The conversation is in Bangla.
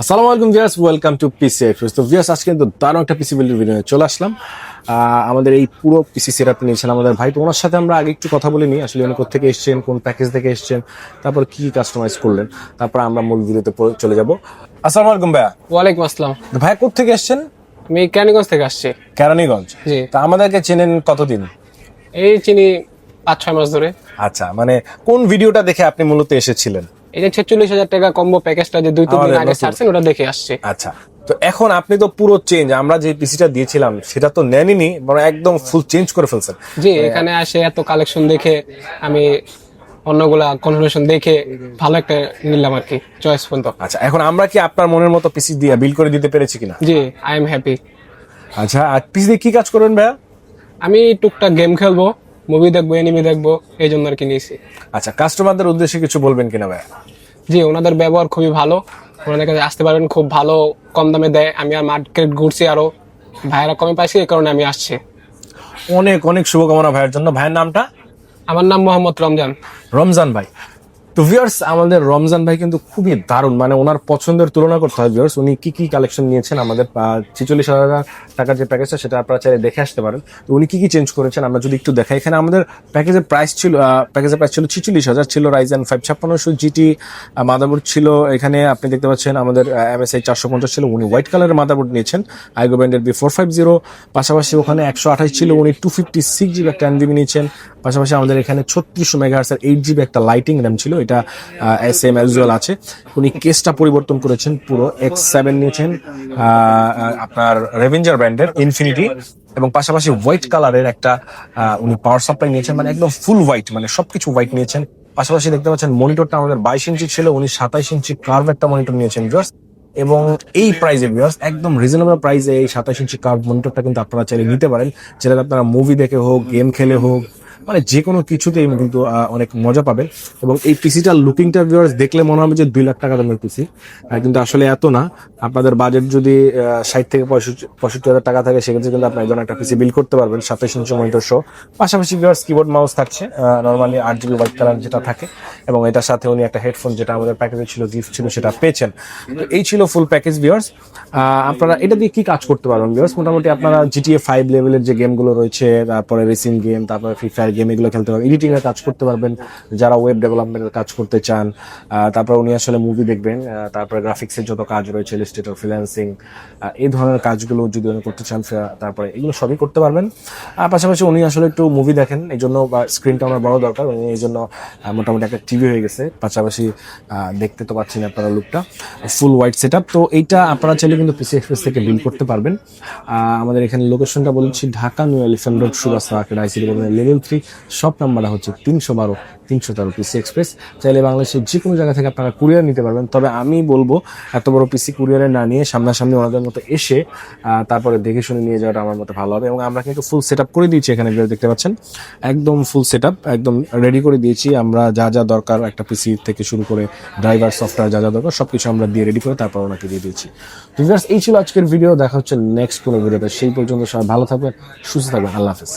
আসসালামু আলাইকুম viewers welcome to PC express তো ভিউয়ার্স আজকে কিন্তু দারুণ একটা পিসি বিল্ডের ভিডিও চলে আসলাম। আমাদের এই পুরো পিসি সেটআপ নিয়েছেন আমাদের ভাই। তো ওনার সাথে আমরা আগে একটু কথা বলে নিই। আসলে উনি কোথেকে এসেছেন কোন প্যাকেজ থেকে এসেছেন তারপর কি কাস্টমাইজ করলেন তারপর আমরা মূল ভিডিওতে চলে যাব। আসসালামু আলাইকুম ভাইয়া। ওয়ালাইকুম আসসালাম। তো ভাইয়া কোথেকে এসেছেন? আমি ক্যানিগঞ্জ থেকে আসছি। কেরানীগঞ্জ। জি। তা আমাদেরকে চেনেন কতদিন? এই চিনি পাঁচ ছয় মাস ধরে। আচ্ছা মানে কোন ভিডিওটা দেখে আপনি মূলত এসেছিলেন? এই যে ছেচল্লিশ হাজার টাকা কম্বো প্যাকেজটা যে দুই তিন দিন আগে ছাড়ছেন ওটা দেখে আসছে। আচ্ছা তো এখন আপনি তো পুরো চেঞ্জ আমরা যে পিসিটা দিয়েছিলাম সেটা তো নেননি বরং একদম ফুল চেঞ্জ করে ফেলছেন। জি এখানে আসে এত কালেকশন দেখে আমি অন্যগুলা কনফিগারেশন দেখে ভালো একটা নিলাম আর কি চয়েস পর্যন্ত। আচ্ছা এখন আমরা কি আপনার মনের মতো পিসি দিয়ে বিল করে দিতে পেরেছি কিনা? জি আই এম হ্যাপি আচ্ছা আর পিসি দিয়ে কি কাজ করবেন ভাইয়া? আমি টুকটাক গেম খেলব মুভি দেখব এনিমি দেখব এই জন্য আর কি নিয়েছি। আচ্ছা কাস্টমারদের উদ্দেশ্যে কিছু বলবেন কিনা ভাই জি ওনাদের ব্যবহার খুবই ভালো। ওনাদের কাছে আসতে পারবেন খুব ভালো কম দামে দেয়। আমি আর মার্কেট ঘুরছি আরও। ভাইয়েরা কমে পাইছি এই কারণে আমি আসছি। অনেক অনেক শুভকামনা ভাইয়ের জন্য। ভাইয়ের নামটা? আমার নাম মোহাম্মদ রমজান। রমজান ভাই। তো ভিউয়ার্স আমাদের রমজান ভাই কিন্তু খুবই দারুণ মানে ওনার পছন্দের তুলনা করতে হয় ভিউয়ার্স উনি কি কি কালেকশন নিয়েছেন? আমাদের ছেচল্লিশ হাজার টাকার যে প্যাকেজটা সেটা আপনারা চাইলে দেখে আসতে পারেন। তো উনি কি কি চেঞ্জ করেছেন? আমরা যদি একটু দেখাই। এখানে আমাদের প্যাকেজের প্রাইস ছিল প্যাকেজের প্রাইস ছিল ছিচল্লিশ হাজার, ছিল রাইজেন ফাইভ ছাপ্পান্নশো জিটি মাদারবোর্ড ছিল এখানে। আপনি দেখতে পাচ্ছেন আমাদের এমএসআই চারশো পঞ্চাশ ছিল, উনি হোয়াইট কালারের মাদারবোর্ড নিয়েছেন। আইগো ব্যান্ডের বি ফোর ফাইভ জিরো পাশাপাশি ওখানে একশো আঠাশ ছিল, উনি টু ফিফটি সিক্স জিবি একটা এনজিবি নিয়েছেন। পাশাপাশি আমাদের এখানে ছত্রিশশো মেগাহার্সের এইট জিবি একটা লাইটিং র্যাম ছিল এটা এস এম অ্যাজুয়াল আছে। উনি কেসটা পরিবর্তন করেছেন, পুরো এক্স সেভেন নিয়েছেন আপনার রেভেঞ্জার ব্র্যান্ডের ইনফিনিটি এবং পাশাপাশি হোয়াইট কালারের একটা উনি পাওয়ার সাপ্লাই নিয়েছেন মানে একদম ফুল হোয়াইট মানে সবকিছু হোয়াইট নিয়েছেন। পাশাপাশি দেখতে পাচ্ছেন মনিটরটা আমাদের বাইশ ইঞ্চি ছিল, উনি সাতাইশ ইঞ্চি কার্ভ একটা মনিটর নিয়েছেন ভিউয়ার্স এবং এই প্রাইজে ভিউয়ার্স একদম রিজনেবল প্রাইসে এই সাতাশ ইঞ্চি কার্ভ মনিটরটা কিন্তু আপনারা চাইলে নিতে পারেন। যেটা আপনারা মুভি দেখে হোক গেম খেলে হোক মানে যে কোনো কিছুতেই কিন্তু অনেক মজা পাবে। এবং এই পিসিটার লুকিংটা ভিউয়ার্স দেখলে মনে হবে যে দুই লাখ টাকা দামের পিসি কিন্তু আসলে এত না। আপনাদের বাজেট যদি ষাট থেকে পঁয়ষট্টি হাজার টাকা থাকে, সেক্ষেত্রে কিন্তু আপনি একজন একটা পিসি বিল করতে পারবেন। সাতাশ ইঞ্চি মনিটর সহ পাশাপাশি ভিউয়ার্স কিবোর্ড মাউস থাকছে। নর্মালি আট জিবি হোয়াইট কালার যেটা থাকে। এবং এটার সাথে উনি একটা হেডফোন যেটা আমাদের প্যাকেজে ছিল গিফট ছিল, সেটা পেয়েছেন। এই ছিল ফুল প্যাকেজ ভিউয়ার্স আপনারা এটা দিয়ে কি কাজ করতে পারবেন ভিউয়ার্স মোটামুটি আপনারা জিটিএ ফাইভ লেভেলের যে গেমগুলো রয়েছে, তারপরে রেসিং গেম তারপরে ফ্রি ফায়ার গেম এগুলো খেলতে পারবেন। এডিটিং এর কাজ করতে পারবেন। যারা ওয়েব ডেভেলপমেন্টের কাজ করতে চান তারপর উনি আসলে মুভি দেখবেন তারপরে গ্রাফিক্সের যত কাজ রয়েছে ইলাস্ট্রেটর ফ্রিল্যান্সিং এই ধরনের কাজগুলো যদি উনি করতে চান তারপরে এগুলো সবই করতে পারবেন। পাশাপাশি উনি আসলে একটু মুভি দেখেন, এই জন্য স্ক্রিনটা আমার বড় দরকার। উনি এই জন্য মোটামুটি একটা টিভি হয়ে গেছে। পাশাপাশি দেখতে তো পাচ্ছেন আপনারা লুকটা ফুল হোয়াইট সেট তো এইটা আপনারা চাইলে কিন্তু পিসি এক্সপ্রেস থেকে বিল করতে পারবেন। আমাদের এখানে লোকেশনটা বলছি ঢাকা নিউ এলিফেন্ট রোড সুরাস্তা আকের আইসিডি লেভেল থ্রি সব নাম্বারটা হচ্ছে তিনশো বারো, তিনশো তেরো পিসি এক্সপ্রেস চাইলে বাংলাদেশের যে কোনো জায়গা থেকে আপনারা কুরিয়ার নিতে পারবেন। তবে আমি বলব, এত বড় পিসি কুরিয়ারে না নিয়ে সামনাসামনি ওনাদের মতো এসে তারপরে দেখে শুনে নিয়ে যাওয়াটা আমার মতো ভালো হবে। এবং আমরা কিন্তু ফুল সেট করে দিয়েছি এখানে দেখতে পাচ্ছেন? একদম ফুল সেট একদম রেডি করে দিয়েছি। আমরা যা যা দরকার একটা পিসি থেকে শুরু করে ড্রাইভার সফটওয়্যার যা যা দরকার সব কিছু আমরা দিয়ে রেডি করে তারপর ওনাকে দিয়ে দিয়েছি। তো এই ছিল আজকের ভিডিও দেখা হচ্ছে নেক্সট কোনো ভিডিওতে সেই পর্যন্ত সবাই ভালো থাকবেন, সুস্থ থাকবেন। আল্লাহ হাফেজ।